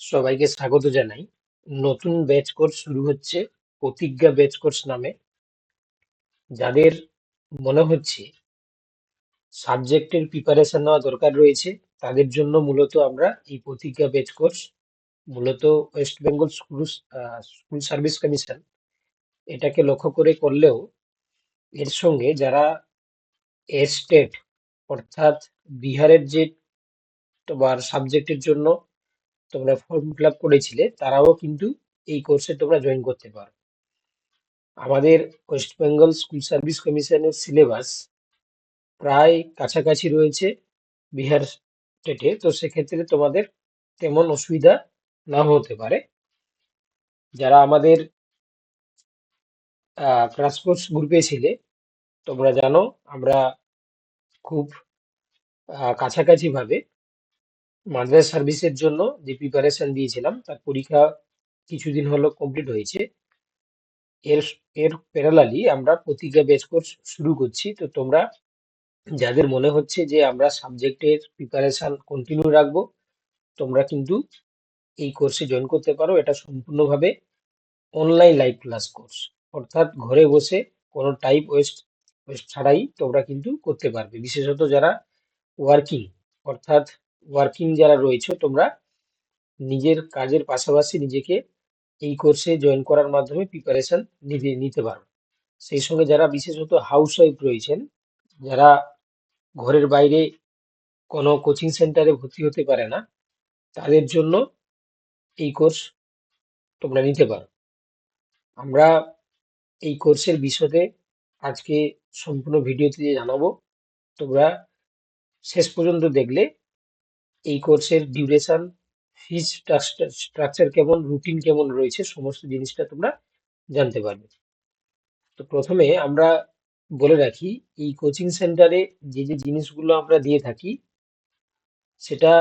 সবাইকে স্বাগত জানাই। নতুন ব্যাচ কোর্স শুরু হচ্ছে প্রতিজ্ঞা ব্যাচ কোর্স নামে। যাদের মনে হচ্ছে সাবজেক্টের প্রিপারেশন নেওয়া দরকার রয়েছে, তাদের জন্য মূলত আমরা এই প্রতিজ্ঞা ব্যাচ কোর্স মূলত West Bengal school school service commission এটাকে লক্ষ্য করে করলেও এর সঙ্গে যারা স্টেট অর্থাৎ বিহারের যে সাবজেক্টের জন্য তোমরা ফর্ম ফিল আপ করেছিলে তারাও কিন্তু এই কোর্সে তোমরা জয়েন করতে পারো। আমাদের ওয়েস্ট বেঙ্গল স্কুল সার্ভিস কমিশনের সিলেবাস প্রায় কাছাকাছি রয়েছে বিহার স্টেটে তো সেক্ষেত্রে তোমাদের তেমন অসুবিধা না হতে পারে। যারা আমাদের কোর্স গ্রুপে ছিলে তোমরা জানো আমরা খুব আহ, মাদ্রাস সার্ভিসের জন্য যে প্রিপারেশন দিয়েছিলাম, তার পরীক্ষা কিছুদিন হলো কমপ্লিট হয়েছে। এর এর প্যারালালি আমরা প্রতিজ্ঞা বেচ কোর্স শুরু করছি। তো তোমরা, যাদের মনে হচ্ছে যে আমরা সাবজেক্টের প্রিপারেশন কন্টিনিউ রাখব, তোমরা কিন্তু এই কোর্সে জয়েন করতে পারো। এটা সম্পূর্ণভাবে অনলাইন লাইভ ক্লাস কোর্স অর্থাৎ ঘরে বসে কোনো টাইপ ওয়েস্ট ওয়েস্ট ছাড়াই তোমরা কিন্তু করতে পারবে। বিশেষত যারা ওয়ার্কিং অর্থাৎ ওয়ার্কিং যারা রয়েছে, তোমরা নিজের কাজের পাশাপাশি নিজেকে এই কোর্সে জয়েন করার মাধ্যমে প্রিপারেশন নিতে নিতে পারো। সেই সঙ্গে যারা বিশেষত হাউস ওয়াইফ রয়েছেন, যারা ঘরের বাইরে কোনো কোচিং সেন্টারে ভর্তি হতে পারে না, তাদের জন্য এই কোর্স তোমরা নিতে পারো। আমরা এই কোর্সের বিশদে আজকে সম্পূর্ণ ভিডিওতে জানাব। তোমরা শেষ পর্যন্ত দেখলে এই কোর্সের ডিউরেশন ফিজ স্ট্রাকচার কেমন রুটিন কেমন রয়েছে, সমস্ত জিনিসটা তোমরা জানতে পারবে। তো প্রথমে আমরা বলে রাখি, এই কোচিং সেন্টারে যে যে জিনিসগুলো আমরা দিয়ে থাকি, সেটা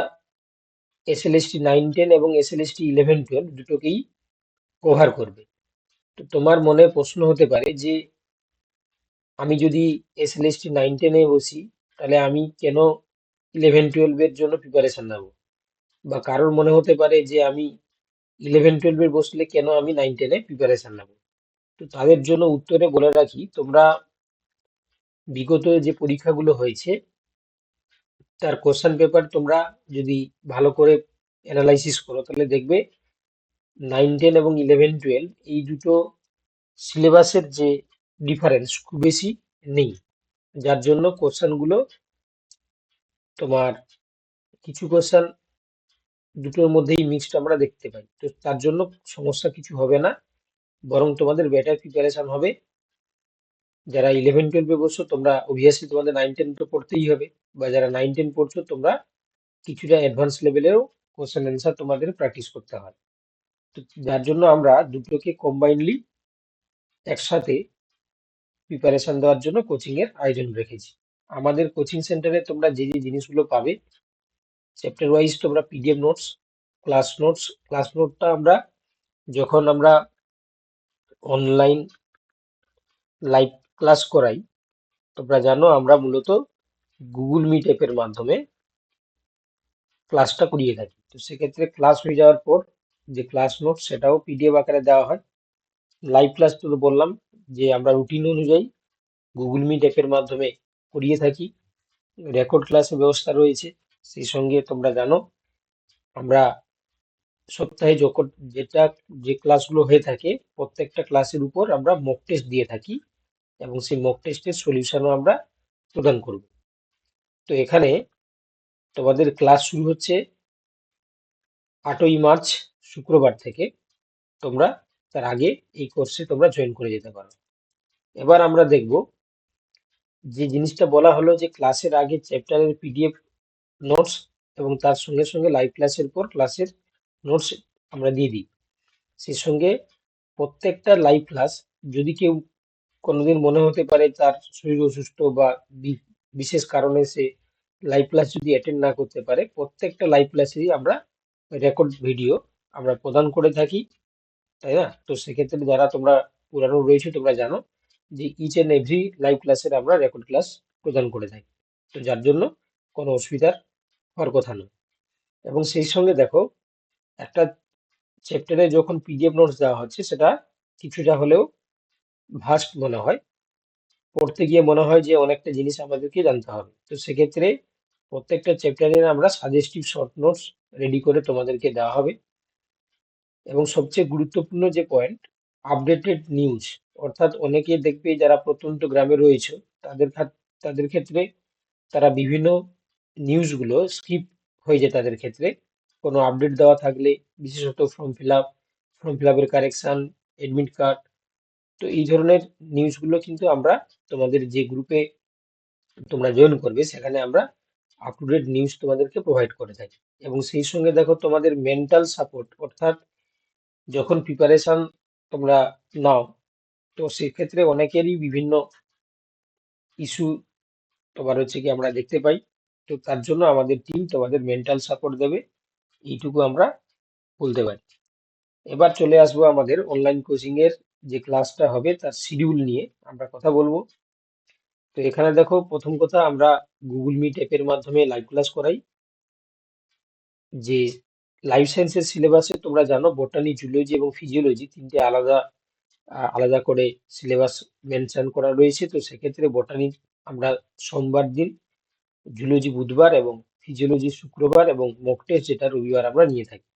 এসএলএসটি নাইন টেন এবং এসএলএসটি ইলেভেন টুয়েলভ দুটোকেই কভার করবে। তো তোমার মনে প্রশ্ন হতে পারে যে, আমি যদি এসএলএসটি নাইন টেনে বসি, তাহলে আমি কেন ইলেভেন টুয়েলভের জন্য প্রিপারেশন নেব। বা কারোর মনে হতে পারে যে আমি ইলেভেন টুয়েলভের বসলে কেন আমি নাইন টেনে প্রিপারেশন নেব? তো তাদের জন্য উত্তরে বলে রাখি, তোমরা বিগত যে পরীক্ষাগুলো হয়েছে, তার কোশ্চেন পেপার তোমরা যদি ভালো করে অ্যানালাইসিস করো, তাহলে দেখবে নাইন টেন এবং ইলেভেন টুয়েলভ এই দুটো সিলেবাসের যে ডিফারেন্স খুব বেশি নেই। যার জন্য কোশ্চেনগুলো তোমার কিছু কোশ্চেন দুটোর মধ্যেই মিক্সড আমরা দেখতে পাই। তো তার জন্য সমস্যা কিছু হবে না। বরং তোমাদের বেটার প্রিপারেশন হবে। যারা ইলেভেন টুয়েলভে বসছো তোমরা অবভিয়াসলি তোমাদের নাইন টেন তো পড়তেই হবে। বা যারা নাইন টেন পড়ছো, তোমরা কিছুটা অ্যাডভান্স লেভেলেও কোশ্চেন অ্যান্সার তোমাদের প্র্যাকটিস করতে হয়। তো যার জন্য আমরা দুটোকে কম্বাইনলি একসাথে প্রিপারেশন দেওয়ার জন্য কোচিংয়ের আয়োজন রেখেছি। আমাদের কোচিং সেন্টারে তোমরা যে যে জিনিসগুলো পাবে চ্যাপ্টার ওয়াইজ তোমরা PDF notes class notes class নোটটা আমরা যখন আমরা অনলাইন লাইভ ক্লাস করাই, তোমরা জানো আমরা মূলত গুগল মিট অ্যাপের মাধ্যমে ক্লাসটা করিয়ে থাকি। তো সেক্ষেত্রে ক্লাস হয়ে যাওয়ার পর যে ক্লাস নোট সেটাও পিডিএফ আকারে দেওয়া হয়। লাইভ ক্লাস তো বললাম যে আমরা রুটিন অনুযায়ী গুগল মিট অ্যাপের মাধ্যমে করিয়ে থাকি। রেকর্ড ক্লাসের ব্যবস্থা রয়েছে, সেই সঙ্গে তোমরা জানো, আমরা সপ্তাহে যখন যেটা যে ক্লাসগুলো হয়ে থাকে, প্রত্যেকটা ক্লাসের উপর আমরা মক টেস্ট দিয়ে থাকি এবং সেই মক টেস্টের সলিউশনও আমরা প্রদান করব। তো এখানে তোমাদের ক্লাস শুরু হচ্ছে আটই মার্চ শুক্রবার থেকে। তোমরা তার আগে এই কোর্সে তোমরা জয়েন করে যেতে পারো। এবার আমরা দেখব যে জিনিসটা বলা হলো যে ক্লাসের আগে চ্যাপ্টারের পিডিএফ নোটস এবং তার সঙ্গে সঙ্গে লাইভ ক্লাসের পর ক্লাসের নোটস আমরা দিয়ে দিই। সেই সঙ্গে প্রত্যেকটা লাইভ ক্লাস যদি কেউ কোনোদিন মনে হতে পারে তার শরীর অসুস্থ বা বিশেষ কারণে সে লাইভ ক্লাস যদি অ্যাটেন্ড না করতে পারে, প্রত্যেকটা লাইভ ক্লাসেরই আমরা রেকর্ড ভিডিও আমরা প্রদান করে থাকি, তাই না? তো সেক্ষেত্রে যারা তোমরা পুরানো রয়েছে তোমরা জানো যে ইচ অ্যান্ড এভরি লাইভ ক্লাসের আমরা রেকর্ড ক্লাস প্রদান করে থাকি। তো যার জন্য কোনো অসুবিধার হওয়ার কথা নয়। এবং সেই সঙ্গে দেখো, একটা চ্যাপ্টারে যখন পিডিএফ নোটস দেওয়া হচ্ছে, সেটা কিছুটা হলেও ভাস্ট মনে হয়। পড়তে গিয়ে মনে হয় যে অনেকটা জিনিস আমাদেরকে জানতে হবে। তো সেক্ষেত্রে প্রত্যেকটা চ্যাপ্টারের আমরা সাজেস্টিভ শর্ট নোটস রেডি করে তোমাদেরকে দেওয়া হবে। এবং সবচেয়ে গুরুত্বপূর্ণ যে পয়েন্ট আপডেটেড নিউজ অর্থাৎ অনেকে দেখবে যারা প্রত্যন্ত গ্রামে রয়েছে, তাদের তাদের ক্ষেত্রে তারা বিভিন্ন নিউজগুলো স্কিপ হয়ে যায় তাদের ক্ষেত্রে। কোনো আপডেট দেওয়া থাকলে, বিশেষত form fill up, form fill আপের কারেকশন, এডমিট কার্ড, তো এই ধরনের নিউজগুলো কিন্তু আমরা তোমাদের যে গ্রুপে তোমরা জয়েন করবে, সেখানে আমরা আপ টু ডেট নিউজ তোমাদেরকে প্রোভাইড করে থাকি। এবং সেই সঙ্গে দেখো তোমাদের মেন্টাল সাপোর্ট অর্থাৎ যখন প্রিপারেশন তোমরা নাও তো সেক্ষেত্রে অনেকেরই বিভিন্ন ইস্যু তোমার হচ্ছে কি আমরা দেখতে পাই। তো তার জন্য আমাদের টিম তোমাদের মেন্টাল সাপোর্ট দেবে। এইটুকু আমরা বলতে পারি। এবার চলে আসব আমাদের অনলাইন কোচিংয়ের যে ক্লাসটা হবে তার শিডিউল নিয়ে আমরা কথা বলব। তো এখানে দেখো প্রথম কথা আমরা গুগল মিট অ্যাপের মাধ্যমে লাইভ ক্লাস করাই। যে লাইফ সায়েন্সের সিলেবাসে তোমরা জানো বটানি জুলজি এবং ফিজিওলজি তিনটে আলাদা আলাদা করে সিলেবাস মেনশন করা রয়েছে। তো সেক্ষেত্রে বটানি আমরা সোমবার দিন জুলজি বুধবার এবং ফিজিওলজি শুক্রবার এবং মক টেস্ট যেটা রবিবার আমরা নিয়ে থাকি।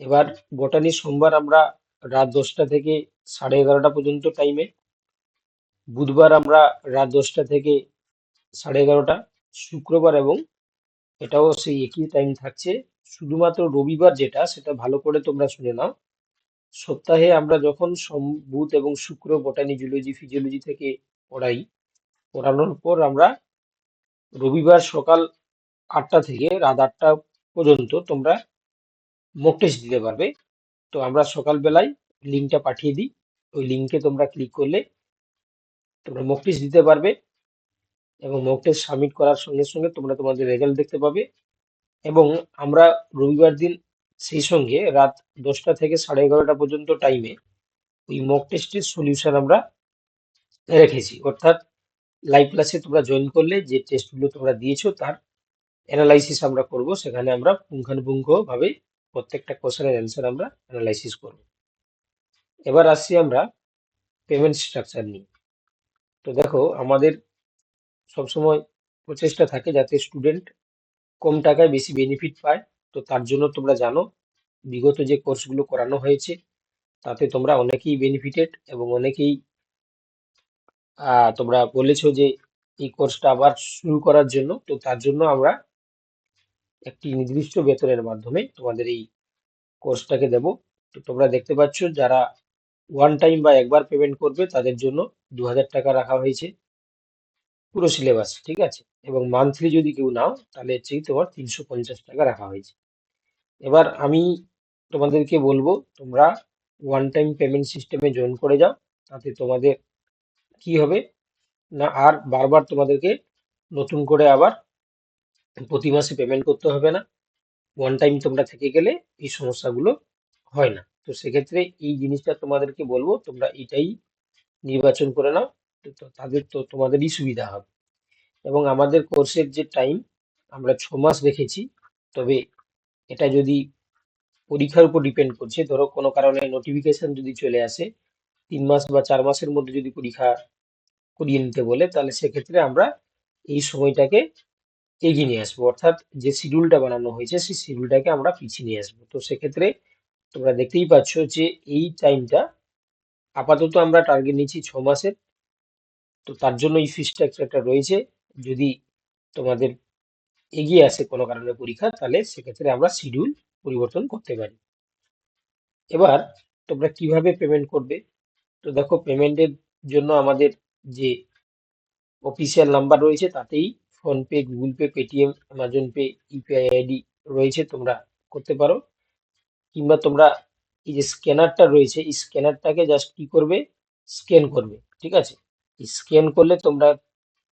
এবার বটানি সোমবার আমরা রাত দশটা থেকে সাড়ে এগারোটা পর্যন্ত টাইমে বুধবার আমরা রাত দশটা থেকে সাড়ে এগারোটা, শুক্রবার এবং এটাও সেই একই টাইম থাকছে। শুধুমাত্র রবিবার যেটা, সেটা ভালো করে তোমরা শুনে নাও। সপ্তাহে আমরা যখন সোম, বুধ এবং শুক্র বটানি জুলজি ফিজিওলজি থেকে পড়াই, পড়ানোর পর আমরা রবিবার সকাল আটটা থেকে রাত আটটা পর্যন্ত তোমরা মক টেস্ট দিতে পারবে। তো আমরা সকালবেলায় লিঙ্কটা পাঠিয়ে দিই। ওই লিঙ্কে তোমরা ক্লিক করলে তোমরা মক টেস্ট দিতে পারবে এবং মক টেস্ট সাবমিট করার সঙ্গে সঙ্গে তোমরা তোমাদের রেজাল্ট দেখতে পাবে এবং আমরা রবিবার দিন সেই সঙ্গে রাত দশটা থেকে সাড়ে এগারোটা পর্যন্ত টাইমে ওই মক টেস্টের সলিউশন আমরা রেখেছি। অর্থাৎ লাইভ ক্লাসে তোমরা জয়েন করলে যে টেস্টগুলো তোমরা দিয়েছ তার অ্যানালাইসিস আমরা করব। সেখানে আমরা পুঙ্খানুপুঙ্খভাবে প্রত্যেকটা কোশ্চেনের অ্যান্সার আমরা অ্যানালাইসিস করব। এবার আসছি আমরা পেমেন্ট স্ট্রাকচার নিয়ে। তো দেখো, আমাদের সবসময় প্রচেষ্টা থাকে যাতে স্টুডেন্ট কম টাকায় বেশি বেনিফিট পায়। তো তার জন্য তোমরা জানো, বিগত যে কোর্সগুলো করানো হয়েছে, তাতে তোমরা অনেকেই বেনিফিটেড এবং অনেকেই তোমরা বলেছ যে এই কোর্সটা আবার শুরু করার জন্য। তো তার জন্য আমরা একটি নির্দিষ্ট বেতনের মাধ্যমে তোমাদের এই কোর্সটাকে দেব। তো তোমরা দেখতে পাচ্ছ যারা ওয়ান টাইম বা একবার পেমেন্ট করবে, তাদের জন্য দু হাজার টাকা রাখা হয়েছে পুরো সিলেবাস ঠিক আছে? এবং মান্থলি যদি কেউ নাও, তাহলে হচ্ছে তোমার তিনশো পঞ্চাশ টাকা রাখা হয়েছে। এবার আমি তোমাদেরকে বলব, তোমরা ওয়ান টাইম পেমেন্ট সিস্টেমে জয়েন করে যাও, তাতে তোমাদের কি হবে? না, আর বারবার তোমাদেরকে নতুন করে আবার প্রতি মাসে পেমেন্ট করতে হবে না। ওয়ান টাইম তোমরা থেকে গেলে এই সমস্যাগুলো হয় না। তো সেক্ষেত্রে এই জিনিসটা তোমাদেরকে বলব, তোমরা এটাই নির্বাচন করে নাও, তো তাদের তো তোমাদেরই সুবিধা হবে। এবং আমাদের কোর্সের যে টাইম আমরা ছ মাস রেখেছি, তবে এটা যদি পরীক্ষার উপর ডিপেন্ড করছে, ধরো কোনো কারণে নোটিফিকেশন যদি চলে আসে, তিন মাস বা চার মাসের মধ্যে যদি পরীক্ষা করিয়ে নিতে বলে, তাহলে সেক্ষেত্রে আমরা এই সময়টাকে এগিয়ে নিয়ে আসব। অর্থাৎ যে শিডিউলটা বানানো হয়েছে, সেই শিডিউলটাকে আমরা পিছিয়ে নিয়ে আসব। তো সেক্ষেত্রে তোমরা দেখতেই পাচ্ছ যে এই টাইমটা আপাতত আমরা টার্গেট নিচ্ছি ছ মাসের। তো তার জন্য এই ফি স্ট্রাকচারটা রয়েছে। যদি তোমাদের এগিয়ে আসে কোনো কারণে পরীক্ষা, তাহলে সেক্ষেত্রে আমরা শিডিউল পরিবর্তন করতে পারি। এবার তোমরা কীভাবে পেমেন্ট করবে? তো দেখো পেমেন্টের জন্য আমাদের যে অফিসিয়াল নাম্বার রয়েছে, তাতেই PhonePe Google Pay Paytm Amazon Pay UPI ID রয়েছে, তোমরা করতে পারো। কিংবা তোমরা এই যে স্ক্যানারটা রয়েছে, এই স্ক্যানারটাকে জাস্ট কি করবে? স্ক্যান করবে, ঠিক আছে? স্ক্যান করলে তোমরা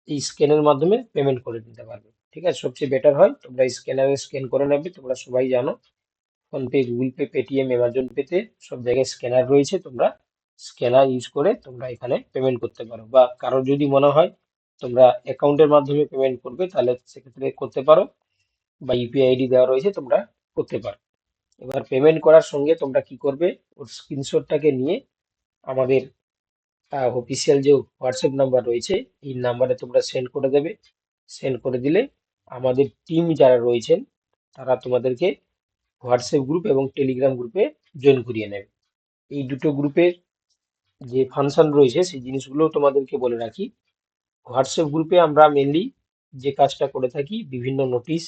এই স্ক্যানের মাধ্যমে পেমেন্ট করে দিতে পারবে। ঠিক আছে? সবচেয়ে বেটার হয়। তোমরা স্ক্যানারে স্ক্যান করে নেবে। তোমরা সবাই জানো। PhonePe Google Pay Paytm Amazon পেতে সব জায়গায় স্ক্যানার রয়েছে। তোমরা স্ক্যানার ইউজ করে তোমরা এখানে পেমেন্ট করতে পারো। বা কারোর যদি মনে হয় তোমরা অ্যাকাউন্টের মাধ্যমে পেমেন্ট করবে, তাহলে সেক্ষেত্রে করতে পারো। বা ইউপিআই আইডি দেওয়া রয়েছে, তোমরা করতে পারো। এবার পেমেন্ট করার সঙ্গে তোমরা কি করবে? ওর স্ক্রিনশটটাকে নিয়ে আমাদের অফিসিয়াল যে হোয়াটসঅ্যাপ নাম্বার রয়েছে, এই নাম্বারে তোমরা সেন্ড করে দেবে। সেন্ড করে দিলে আমাদের টিম যারা রয়েছেন, তারা তোমাদেরকে হোয়াটসঅ্যাপ গ্রুপ এবং টেলিগ্রাম গ্রুপে জয়েন করিয়ে নেবে। এই দুটো গ্রুপের যে ফাংশন রয়েছে, সেই জিনিসগুলো তোমাদেরকে বলে রাখি। হোয়াটসঅ্যাপ গ্রুপে আমরা মেনলি যে কাজটা করে থাকি, বিভিন্ন নোটিশ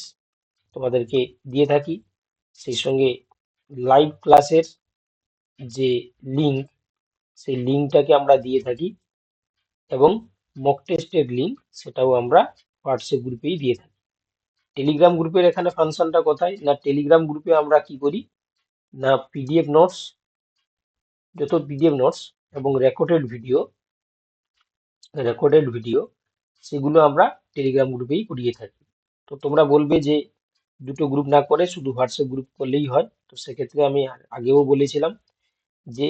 তোমাদেরকে দিয়ে থাকি। সেই সঙ্গে লাইভ ক্লাসের যে লিঙ্ক সেই লিঙ্কটাকে আমরা দিয়ে থাকি এবং মক টেস্টের লিঙ্ক সেটাও আমরা হোয়াটসঅ্যাপ গ্রুপেই দিয়ে থাকি। টেলিগ্রাম গ্রুপের এখানে ফাংশনটা কোথায়? না টেলিগ্রাম গ্রুপে আমরা কি করি? না পিডিএফ নোটস যত পিডিএফ নোটস এবং রেকর্ডেড ভিডিও রেকর্ডেড ভিডিও সেগুলো আমরা টেলিগ্রাম গ্রুপেই করিয়ে থাকি। তো তোমরা বলবে যে দুটো গ্রুপ না করে, শুধু হোয়াটসঅ্যাপ গ্রুপ করলেই হয়। তো সেক্ষেত্রে আমি আগেও বলেছিলাম যে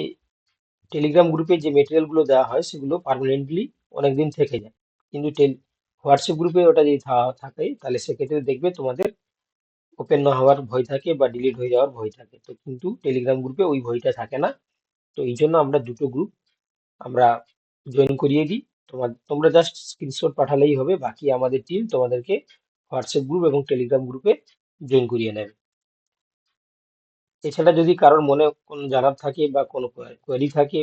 টেলিগ্রাম গ্রুপে যে মেটেরিয়ালগুলো দেওয়া হয়, সেগুলো পারমানেন্টলি অনেকদিন থেকে যায়। কিন্তু হোয়াটসঅ্যাপ গ্রুপে ওটা যদি থাকে তাহলে সেক্ষেত্রে দেখবে তোমাদের ওপেন না হওয়ার ভয় থাকে বা ডিলিট হয়ে যাওয়ার ভয় থাকে। তো কিন্তু টেলিগ্রাম গ্রুপে ওই ভয়টা থাকে না। তো এই জন্য আমরা দুটো গ্রুপ আমরা জয়েন করিয়ে দিই। তোমার, তোমরা জাস্ট স্ক্রিনশট পাঠালেই হবে। বাকি আমাদের টিম তোমাদেরকে হোয়াটসঅ্যাপ গ্রুপ এবং টেলিগ্রাম গ্রুপে জয়েন করিয়ে নেবে। এছাড়া যদি কারোর মনে কোনো জানার থাকে বা কোনো কোয়ারি থাকে,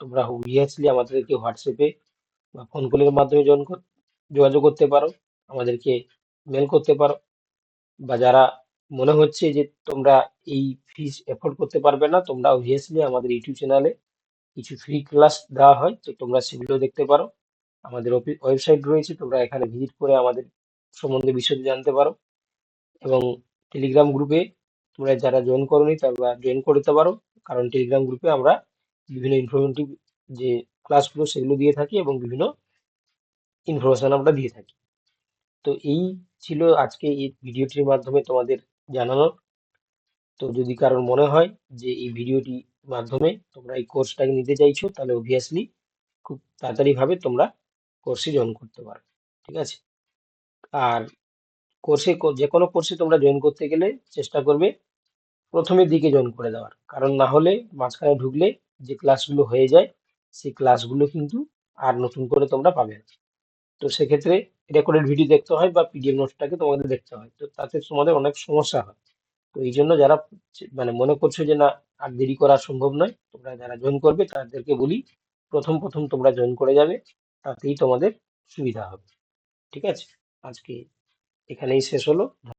তোমরা অবভিয়াসলি আমাদেরকে হোয়াটসঅ্যাপে বা ফোন কলের মাধ্যমে জয়েন যোগাযোগ করতে পারো, আমাদেরকে মেল করতে পারো বা যারা মনে হচ্ছে যে তোমরা এই ফিস এফোর্ড করতে পারবে না, তোমরা অবভিয়াসলি আমাদের ইউটিউব চ্যানেলে কিছু ফ্রি ক্লাস দেওয়া হয়, তো তোমরা সেগুলো দেখতে পারো। আমাদের ওয়েবসাইট রয়েছে, তোমরা এখানে ভিজিট করে আমাদের সম্বন্ধে বিশদ জানতে পারো। এবং টেলিগ্রাম গ্রুপে তোমরা যারা জয়েন করোনি, তারা জয়েন করতে পারো। কারণ টেলিগ্রাম গ্রুপে আমরা বিভিন্ন ইনফরমেটিভ যে ক্লাসগুলো সেগুলো দিয়ে থাকি এবং বিভিন্ন ইনফরমেশন আমরা দিয়ে থাকি। তো এই ছিল আজকে এই ভিডিওটির মাধ্যমে তোমাদের জানানোর। তো যদি কারোর মনে হয় যে এই ভিডিওটির মাধ্যমে তোমরা এই কোর্সটাকে নিতে চাইছো, তাহলে অবভিয়াসলি খুব তাড়াতাড়িভাবে তোমরা কোর্সে জয়েন করতে পারো, ঠিক আছে? আর কোর্সে যে কোনো কোর্সে তোমরা জয়েন করতে গেলে চেষ্টা করবে প্রথমের দিকে জয়েন করে দেওয়ার। কারণ না হলে মাঝখানে ঢুকলে যে ক্লাসগুলো হয়ে যায়, সেই ক্লাসগুলো কিন্তু আর নতুন করে তোমরা পাবে না। তো সেক্ষেত্রে রেকর্ডেড ভিডিও দেখতে হয় বা পিডিএফ নোটসটাকে তোমাদের দেখতে হয়। তো তাতে তোমাদের অনেক সমস্যা হয়। তো এই জন্য যারা মানে মনে করছ যে না, আর দেরি করা সম্ভব নয়, তোমরা যারা জয়েন করবে, তাদেরকে বলি, প্রথম প্রথম তোমরা জয়েন করে যাবে, তাতেই তোমাদের সুবিধা হবে। ঠিক আছে? আজকে এখানেই শেষ হলো।